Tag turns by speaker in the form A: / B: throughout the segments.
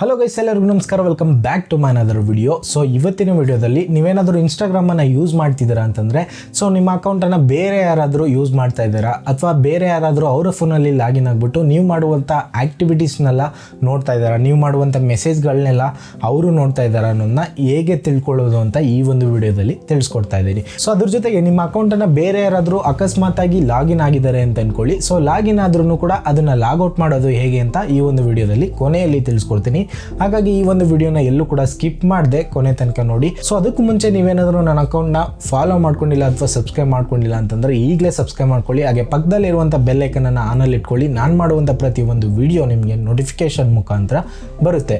A: Hello guys ಎಲ್ಲರಿಗೂ ನಮಸ್ಕಾರ. Welcome back to my other video so ಇವತ್ತಿನ ವಿಡಿಯೋದಲ್ಲಿ ನೀವೇನಾದರೂ ಇನ್ಸ್ಟಾಗ್ರಾಮನ್ನು ಯೂಸ್ ಮಾಡ್ತಿದ್ದೀರಾ ಅಂತಂದರೆ ಸೊ ನಿಮ್ಮ ಅಕೌಂಟನ್ನು ಬೇರೆ ಯಾರಾದರೂ ಯೂಸ್ ಮಾಡ್ತಾ ಇದ್ದೀರಾ? ಅಥವಾ ಬೇರೆ ಯಾರಾದರೂ ಅವರ ಫೋನಲ್ಲಿ ಲಾಗಿನ್ ಆಗಿಬಿಟ್ಟು ನೀವು ಮಾಡುವಂಥ ಆ್ಯಕ್ಟಿವಿಟೀಸ್ನೆಲ್ಲ ನೋಡ್ತಾ ಇದ್ದಾರಾ? ನೀವು ಮಾಡುವಂಥ ಮೆಸೇಜ್ಗಳನ್ನೆಲ್ಲ ಅವರು ನೋಡ್ತಾ ಇದ್ದಾರಾ ಅನ್ನೋದನ್ನ ಹೇಗೆ ತಿಳ್ಕೊಳ್ಳೋದು ಅಂತ ಈ ಒಂದು ವಿಡಿಯೋದಲ್ಲಿ ತಿಳಿಸ್ಕೊಡ್ತಾ ಇದ್ದೀನಿ. ಸೊ ಅದ್ರ ಜೊತೆಗೆ ನಿಮ್ಮ ಅಕೌಂಟನ್ನು ಬೇರೆ ಯಾರಾದರೂ ಅಕಸ್ಮಾತಾಗಿ ಲಾಗಿನ್ ಆಗಿದ್ದಾರೆ ಅಂತ ಅಂದ್ಕೊಳ್ಳಿ ಸೊ ಲಾಗಿನ್ ಆದ್ರೂ ಕೂಡ ಅದನ್ನು ಲಾಗೌಟ್ ಮಾಡೋದು ಹೇಗೆ ಅಂತ ಈ ಒಂದು ವಿಡಿಯೋದಲ್ಲಿ ಕೊನೆಯಲ್ಲಿ ತಿಳಿಸ್ಕೊಡ್ತೀನಿ. ಹಾಗಾಗಿ ಈ ಒಂದು ವಿಡಿಯೋನ ಎಲ್ಲೂ ಕೂಡ ಸ್ಕಿಪ್ ಮಾಡದೆ ಕೊನೆ ತನಕ ನೋಡಿ. ಸೊ ಅದಕ್ಕೂ ಮುಂಚೆ ನೀವೇನಾದರೂ ನನ್ನ ಅಕೌಂಟ್ನ ಫಾಲೋ ಮಾಡ್ಕೊಂಡಿಲ್ಲ ಅಥವಾ ಸಬ್ಸ್ಕ್ರೈಬ್ ಮಾಡ್ಕೊಂಡಿಲ್ಲ ಅಂತಂದರೆ ಈಗಲೇ ಸಬ್ಸ್ಕ್ರೈಬ್ ಮಾಡ್ಕೊಳ್ಳಿ. ಹಾಗೆ ಪಕ್ಕದಲ್ಲಿರುವಂಥ ಬೆಲ್ ಐಕನನ್ನು ಆನಲ್ಲಿ ಇಟ್ಕೊಳ್ಳಿ ನಾನು ಮಾಡುವಂಥ ಪ್ರತಿ ಒಂದು ವಿಡಿಯೋ ನಿಮಗೆ ನೋಟಿಫಿಕೇಶನ್ ಮುಖಾಂತರ ಬರುತ್ತೆ.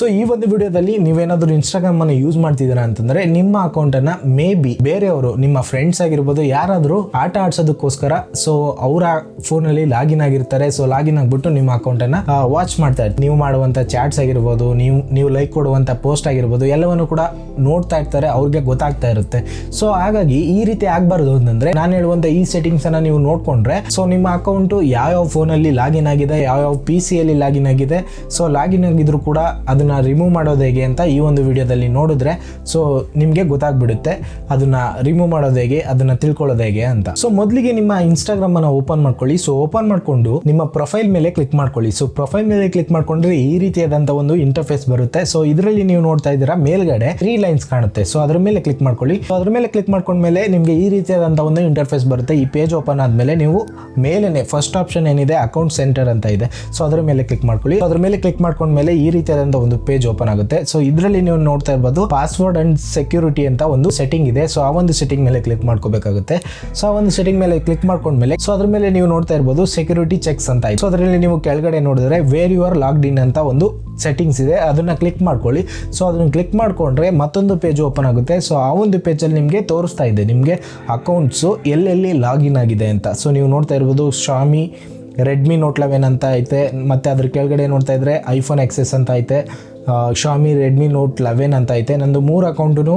A: ಸೊ ಈ ಒಂದು ವಿಡಿಯೋದಲ್ಲಿ ನೀವೇನಾದರೂ ಇನ್ಸ್ಟಾಗ್ರಾಮನ್ನು ಯೂಸ್ ಮಾಡ್ತಿದ್ದೀರಾ ಅಂತಂದ್ರೆ, ನಿಮ್ಮ ಅಕೌಂಟನ್ನು ಮೇ ಬಿ ಬೇರೆಯವರು, ನಿಮ್ಮ ಫ್ರೆಂಡ್ಸ್ ಆಗಿರ್ಬೋದು, ಯಾರಾದರೂ ಆಟ ಆಡ್ಸೋದಕ್ಕೋಸ್ಕರ ಸೊ ಅವರ ಫೋನಲ್ಲಿ ಲಾಗಿನ್ ಆಗಿರ್ತಾರೆ. ಸೊ ಲಾಗಿನ್ ಆಗಿಬಿಟ್ಟು ನಿಮ್ಮ ಅಕೌಂಟನ್ನು ವಾಚ್ ಮಾಡ್ತಾ ಇರ್ತಾರೆ. ನೀವು ಮಾಡುವಂಥ ಚಾಟ್ಸ್ ಆಗಿರ್ಬೋದು, ನೀವು ನೀವು ಲೈಕ್ ಕೊಡುವಂಥ ಪೋಸ್ಟ್ ಆಗಿರ್ಬೋದು, ಎಲ್ಲವನ್ನು ಕೂಡ ನೋಡ್ತಾ ಇರ್ತಾರೆ, ಅವ್ರಿಗೆ ಗೊತ್ತಾಗ್ತಾ ಇರುತ್ತೆ. ಸೊ ಹಾಗಾಗಿ ಈ ರೀತಿ ಆಗಬಾರ್ದು ಅಂತಂದ್ರೆ, ನಾನು ಹೇಳುವಂಥ ಈ ಸೆಟ್ಟಿಂಗ್ಸ್ ಅನ್ನ ನೀವು ನೋಡ್ಕೊಂಡ್ರೆ ಸೊ ನಿಮ್ಮ ಅಕೌಂಟು ಯಾವ್ಯಾವ ಫೋನಲ್ಲಿ ಲಾಗಿನ್ ಆಗಿದೆ, ಯಾವ್ಯಾವ ಪಿ ಸಿಯಲ್ಲಿ ಲಾಗಿನ್ ಆಗಿದೆ ಸೊ ಲಾಗಿನ್ ಆಗಿದ್ರು ಕೂಡ ಅದನ್ನ ರಿಮೂವ್ ಮಾಡೋದು ಹೇಗೆ ಅಂತ ಈ ಒಂದು ವಿಡಿಯೋದಲ್ಲಿ ನೋಡಿದ್ರೆ ಸೊ ನಿಮಗೆ ಗೊತ್ತಾಗ್ಬಿಡುತ್ತೆ ಅದನ್ನ ರಿಮೂವ್ ಮಾಡೋದು ಹೇಗೆ, ಅದನ್ನು ತಿಳ್ಕೊಳ್ಳೋದು ಹೇಗೆ ಅಂತ. ಸೊ ಮೊದಲಿಗೆ ನಿಮ್ಮ ಇನ್ಸ್ಟಾಗ್ರಾಮ್ ಅನ್ನು ಓಪನ್ ಮಾಡ್ಕೊಳ್ಳಿ. ಸೊ ಓಪನ್ ಮಾಡಿಕೊಂಡು ನಿಮ್ಮ ಪ್ರೊಫೈಲ್ ಮೇಲೆ ಕ್ಲಿಕ್ ಮಾಡ್ಕೊಳ್ಳಿ. ಸೊ ಪ್ರೊಫೈಲ್ ಮೇಲೆ ಕ್ಲಿಕ್ ಮಾಡ್ಕೊಂಡ್ರೆ ಈ ರೀತಿಯಾದಂಥ ಒಂದು ಇಂಟರ್ಫೇಸ್ ಬರುತ್ತೆ. ಸೊ ಇದರಲ್ಲಿ ನೀವು ನೋಡ್ತಾ ಇದ್ದೀರಾ, ಮೇಲ್ಗಡೆ ತ್ರೀ ಲೈನ್ಸ್ ಕಾಣುತ್ತೆ. ಸೊ ಅದ್ರ ಮೇಲೆ ಕ್ಲಿಕ್ ಮಾಡ್ಕೊಳ್ಳಿ. ಸೊ ಅದ್ರ ಮೇಲೆ ಕ್ಲಿಕ್ ಮಾಡ್ಕೊಂಡ್ಮೇಲೆ ನಿಮಗೆ ಈ ರೀತಿಯಾದಂಥ ಒಂದು ಇಂಟರ್ಫೇಸ್ ಬರುತ್ತೆ. ಈ ಪೇಜ್ ಓಪನ್ ಆದಮೇಲೆ ನೀವು ಮೇಲೇ ಫಸ್ಟ್ ಆಪ್ಷನ್ ಏನಿದೆ ಅಕೌಂಟ್ ಸೆಂಟರ್ ಅಂತ ಇದೆ. ಸೊ ಅದ್ರ ಮೇಲೆ ಕ್ಲಿಕ್ ಮಾಡ್ಕೊಳ್ಳಿ. ಅದ್ರ ಮೇಲೆ ಕ್ಲಿಕ್ ಮಾಡ್ಕೊಂಡ್ಮೇಲೆ ಈ ರೀತಿಯಾದಂಥ ಒಂದು ಪೇಜ್ ಓಪನ್ ಆಗುತ್ತೆ. ಸೊ ಇದರಲ್ಲಿ ನೀವು ನೋಡ್ತಾ ಇರ್ಬೋದು ಪಾಸ್ವರ್ಡ್ ಅಂಡ್ ಸೆಕ್ಯೂರಿಟಿ ಅಂತ ಒಂದು ಸೆಟ್ಟಿಂಗ್ ಇದೆ. ಸೊ ಆ ಒಂದು ಸೆಟ್ಟಿಂಗ್ ಮೇಲೆ ಕ್ಲಿಕ್ ಮಾಡ್ಕೋಬೇಕಾಗುತ್ತೆ. ಸೊ ಆ ಒಂದು ಸೆಟ್ಟಿಂಗ್ ಮೇಲೆ ಕ್ಲಿಕ್ ಮಾಡ್ಕೊಂಡ್ಮೇಲೆ ಸೊ ಅದ್ರ ಮೇಲೆ ನೀವು ನೋಡ್ತಾ ಇರ್ಬೋದು ಸೆಕ್ಯೂರಿಟಿ ಚೆಕ್ಸ್ ಅಂತ ಸೊ ಅದರಲ್ಲಿ ನೀವು ಕೆಳಗಡೆ ನೋಡಿದ್ರೆ where you are logged in ಅಂತ ಒಂದು ಸೆಟ್ಟಿಂಗ್ಸ್ ಇದೆ. ಅದನ್ನ ಕ್ಲಿಕ್ ಮಾಡ್ಕೊಳ್ಳಿ. ಸೊ ಅದನ್ನ ಕ್ಲಿಕ್ ಮಾಡ್ಕೊಂಡ್ರೆ ಮತ್ತೊಂದು ಪೇಜ್ ಓಪನ್ ಆಗುತ್ತೆ. ಸೊ ಆ ಒಂದು ಪೇಜಲ್ಲಿ ನಿಮಗೆ ತೋರಿಸ್ತಾ ಇದೆ. ನಿಮಗೆ ಅಕೌಂಟ್ಸು ಎಲ್ಲೆಲ್ಲಿ ಲಾಗಿನ್ ಆಗಿದೆ ಅಂತ. ಸೊ ನೀವು ನೋಡ್ತಾ ಇರ್ಬೋದು ಶಾಮಿ ರೆಡ್ಮಿ ನೋಟ್ ಲೆವೆನ್ ಅಂತ ಐತೆ. ಮತ್ತು ಅದ್ರ ಕೆಳಗಡೆ ನೋಡ್ತಾ ಇದ್ರೆ ಐಫೋನ್ ಎಕ್ಸೆಸ್ ಅಂತ ಐತೆ. ಶಾಮಿ ರೆಡ್ಮಿ ನೋಟ್ ಲೆವೆನ್ ಅಂತ ಐತೆ. ನಂದು ಮೂರು ಅಕೌಂಟೂ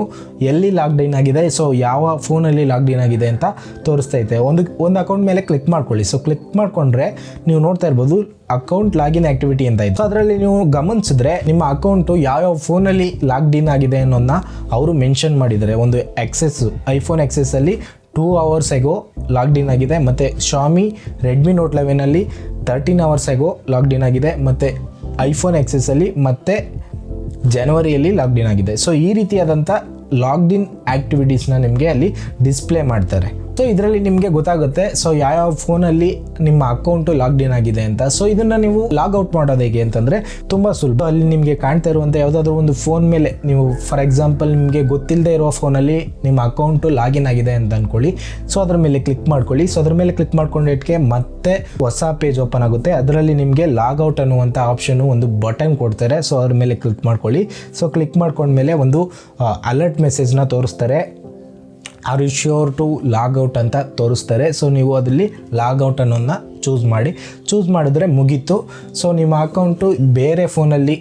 A: ಎಲ್ಲಿ ಲಾಕ್ಡೌನ್ ಆಗಿದೆ? ಸೊ ಯಾವ ಫೋನಲ್ಲಿ ಲಾಕ್ಡೌನ್ ಆಗಿದೆ ಅಂತ ತೋರಿಸ್ತೈತೆ ಒಂದು ಒಂದು ಅಕೌಂಟ್ ಮೇಲೆ ಕ್ಲಿಕ್ ಮಾಡ್ಕೊಳ್ಳಿ. ಸೊ ಕ್ಲಿಕ್ ಮಾಡಿಕೊಂಡ್ರೆ ನೀವು ನೋಡ್ತಾ ಇರ್ಬೋದು ಅಕೌಂಟ್ ಲಾಗಿನ್ ಆ್ಯಕ್ಟಿವಿಟಿ ಅಂತ ಇತ್ತು ಅದರಲ್ಲಿ ನೀವು ಗಮನಿಸಿದ್ರೆ ನಿಮ್ಮ ಅಕೌಂಟು ಯಾವ್ಯಾವ ಫೋನಲ್ಲಿ ಲಾಕ್ಡೌನ್ ಆಗಿದೆ ಅನ್ನೋದನ್ನ ಅವರು ಮೆನ್ಷನ್ ಮಾಡಿದ್ದಾರೆ. ಒಂದು ಎಕ್ಸೆಸ್ ಐಫೋನ್ ಎಕ್ಸೆಸ್ಸಲ್ಲಿ ಟೂ ಅವರ್ಸ್ ಎಗೋ ಲಾಕ್ಡೌನ್ ಆಗಿದೆ. ಮತ್ತು ಶಾಮಿ ರೆಡ್ಮಿ ನೋಟ್ ಲೆವೆನಲ್ಲಿ ತರ್ಟೀನ್ ಅವರ್ಸ್ ಎಗೋ ಲಾಕ್ಡೌನ್ ಆಗಿದೆ. ಮತ್ತು ಐಫೋನ್ ಎಕ್ಸೆಸ್ಸಲ್ಲಿ ಮತ್ತೆ ಜನವರಿಯಲ್ಲಿ ಲಾಕ್ಡಿನ್ ಆಗಿದೆ. ಸೊ ಈ ರೀತಿಯಾದಂಥ ಲಾಕ್ಡಿನ್ ಆ್ಯಕ್ಟಿವಿಟೀಸ್ನ ನಿಮಗೆ ಅಲ್ಲಿ ಡಿಸ್ಪ್ಲೇ ಮಾಡ್ತಾರೆ. ಸೊ ಇದರಲ್ಲಿ ನಿಮಗೆ ಗೊತ್ತಾಗುತ್ತೆ. ಸೊ ಯಾವ್ಯಾವ ಫೋನಲ್ಲಿ ನಿಮ್ಮ ಅಕೌಂಟು ಲಾಕ್ಡೌನ್ ಆಗಿದೆ ಅಂತ. ಸೊ ಇದನ್ನು ನೀವು ಲಾಗ್ ಔಟ್ ಮಾಡೋದು ಹೇಗೆ ಅಂತಂದರೆ ತುಂಬ ಸುಲಭ. ಅಲ್ಲಿ ನಿಮಗೆ ಕಾಣ್ತಾ ಇರುವಂಥ ಯಾವುದಾದ್ರೂ ಒಂದು ಫೋನ್ ಮೇಲೆ ನೀವು ಫಾರ್ ಎಕ್ಸಾಂಪಲ್ ನಿಮಗೆ ಗೊತ್ತಿಲ್ಲದೆ ಇರುವ ಫೋನಲ್ಲಿ ನಿಮ್ಮ ಅಕೌಂಟು ಲಾಗಿನ್ ಆಗಿದೆ ಅಂತ ಅಂದ್ಕೊಳ್ಳಿ ಸೊ ಅದ್ರ ಮೇಲೆ ಕ್ಲಿಕ್ ಮಾಡ್ಕೊಳ್ಳಿ. ಸೊ ಅದ್ರ ಮೇಲೆ ಕ್ಲಿಕ್ ಮಾಡ್ಕೊಂಡಿಟ್ಕೆ ಮತ್ತೆ ಹೊಸ ಪೇಜ್ ಓಪನ್ ಆಗುತ್ತೆ. ಅದರಲ್ಲಿ ನಿಮಗೆ ಲಾಗ್ ಔಟ್ ಅನ್ನುವಂಥ ಆಪ್ಷನ್ನು ಒಂದು ಬಟನ್ ಕೊಡ್ತಾರೆ. ಸೊ ಅದ್ರ ಮೇಲೆ ಕ್ಲಿಕ್ ಮಾಡ್ಕೊಳ್ಳಿ. ಸೊ ಕ್ಲಿಕ್ ಮಾಡ್ಕೊಂಡ್ಮೇಲೆ ಒಂದು ಅಲರ್ಟ್ ಮೆಸೇಜ್ನ ತೋರಿಸ್ತಾರೆ. Are you sure to out ಅಂತ ತೋರಿಸ್ತಾರೆ. ಸೊ ನೀವು ಅದರಲ್ಲಿ ಲಾಗ್ ಔಟ್ ಅನ್ನೋದನ್ನ ಚೂಸ್ ಮಾಡಿ. ಚೂಸ್ ಮಾಡಿದ್ರೆ ಮುಗೀತು. ಸೊ ನಿಮ್ಮ ಅಕೌಂಟು ಬೇರೆ ಫೋನಲ್ಲಿ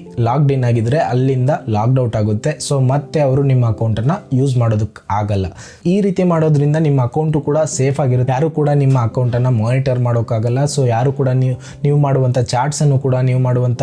A: ಇನ್ ಆಗಿದ್ರೆ ಅಲ್ಲಿಂದ ಲಾಕ್ಡ್ ಔಟ್ ಆಗುತ್ತೆ. ಸೊ ಮತ್ತೆ ಅವರು ನಿಮ್ಮ ಅಕೌಂಟನ್ನು ಯೂಸ್ ಮಾಡೋದಕ್ಕೆ ಆಗಲ್ಲ. ಈ ರೀತಿ ಮಾಡೋದ್ರಿಂದ ನಿಮ್ಮ ಅಕೌಂಟು ಕೂಡ ಸೇಫ್ ಆಗಿರುತ್ತೆ. ಯಾರು ಕೂಡ ನಿಮ್ಮ ಅಕೌಂಟನ್ನು ಮಾನಿಟರ್ ಮಾಡೋಕ್ಕಾಗಲ್ಲ. ಸೊ ಯಾರು ಕೂಡ ನೀವು ನೀವು ಮಾಡುವಂಥ ಚಾಟ್ಸನ್ನು ಕೂಡ, ನೀವು ಮಾಡುವಂಥ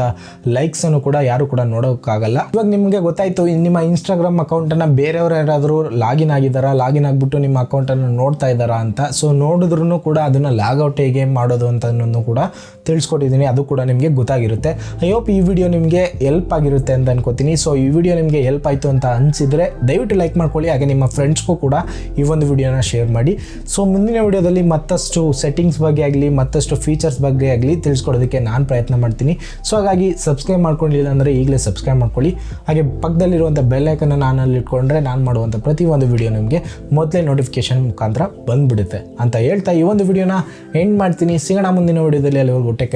A: ಲೈಕ್ಸನ್ನು ಕೂಡ ಯಾರು ಕೂಡ ನೋಡೋಕ್ಕಾಗಲ್ಲ. ಇವಾಗ ನಿಮಗೆ ಗೊತ್ತಾಯಿತು ನಿಮ್ಮ ಇನ್ಸ್ಟಾಗ್ರಾಮ್ ಅಕೌಂಟನ್ನು ಬೇರೆಯವರು ಯಾರಾದರೂ ಲಾಗಿನ್ ಆಗಿದ್ದಾರಾ ಲಾಗಿನ್ ಆಗಿಬಿಟ್ಟು ನಿಮ್ಮ ಅಕೌಂಟನ್ನು ನೋಡ್ತಾ ಇದ್ದಾರಾ ಅಂತ. ಸೊ ನೋಡಿದ್ರೂ ಕೂಡ ಅದನ್ನು ಲಾಗೌಟ್ ಹೇಗೆ ಮಾಡೋದು ಅಂತ ಕೂಡ ತಿಳಿಸ್ಕೊಟ್ಟಿದ್ದೀನಿ, ಅದು ಕೂಡ ನಿಮಗೆ ಗೊತ್ತಾಗಿರುತ್ತೆ. ಐ ಹೋಪ್ ಈ ವಿಡಿಯೋ ನಿಮಗೆ ಹೆಲ್ಪ್ ಆಗಿರುತ್ತೆ ಅಂತ ಅನ್ಕೋತೀನಿ. ಸೊ ಈ ವಿಡಿಯೋ ನಿಮಗೆ ಹೆಲ್ಪ್ ಆಯಿತು ಅಂತ ಅನಿಸಿದರೆ ದಯವಿಟ್ಟು ಲೈಕ್ ಮಾಡ್ಕೊಳ್ಳಿ, ಹಾಗೆ ನಿಮ್ಮ ಫ್ರೆಂಡ್ಸ್ಗೂ ಕೂಡ ಈ ಒಂದು ವಿಡಿಯೋನ ಶೇರ್ ಮಾಡಿ. ಸೊ ಮುಂದಿನ ವಿಡಿಯೋದಲ್ಲಿ ಮತ್ತಷ್ಟು ಸೆಟ್ಟಿಂಗ್ಸ್ ಬಗ್ಗೆ ಆಗಲಿ, ಮತ್ತಷ್ಟು ಫೀಚರ್ಸ್ ಬಗ್ಗೆ ಆಗಲಿ ತಿಳಿಸ್ಕೊಡೋದಕ್ಕೆ ನಾನು ಪ್ರಯತ್ನ ಮಾಡ್ತೀನಿ. ಸೊ ಹಾಗಾಗಿ ಸಬ್ಸ್ಕ್ರೈಬ್ ಮಾಡ್ಕೊಂಡಿಲ್ಲ ಅಂದರೆ ಈಗಲೇ ಸಬ್ಸ್ಕ್ರೈಬ್ ಮಾಡ್ಕೊಳ್ಳಿ. ಹಾಗೆ ಪಕ್ಕದಲ್ಲಿರುವಂಥ ಬೆಲ್ ನಾನು ಅಲ್ಲಿ ಇಟ್ಕೊಂಡ್ರೆ ನಾನು ಮಾಡುವಂಥ ಒಂದು ವಿಡಿಯೋ ನಿಮಗೆ ಮೊದಲೇ ನೋಟಿಫಿಕೇಶನ್ ಮುಖಾಂತರ ಬಂದುಬಿಡುತ್ತೆ. ಅಂತ ಹೇಳ್ತಾ ಈ ಒಂದು ವಿಡಿಯೋನ ಎಂಡ್ ಮಾಡ್ತೀನಿ. ಸಿಗೋಣ ಮುಂದಿನ ವಿಡಿಯೋದಲ್ಲಿ ಅಲ್ಲಿವರೆಗೂ ಟೇಕ್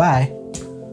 A: ಬಾಯ್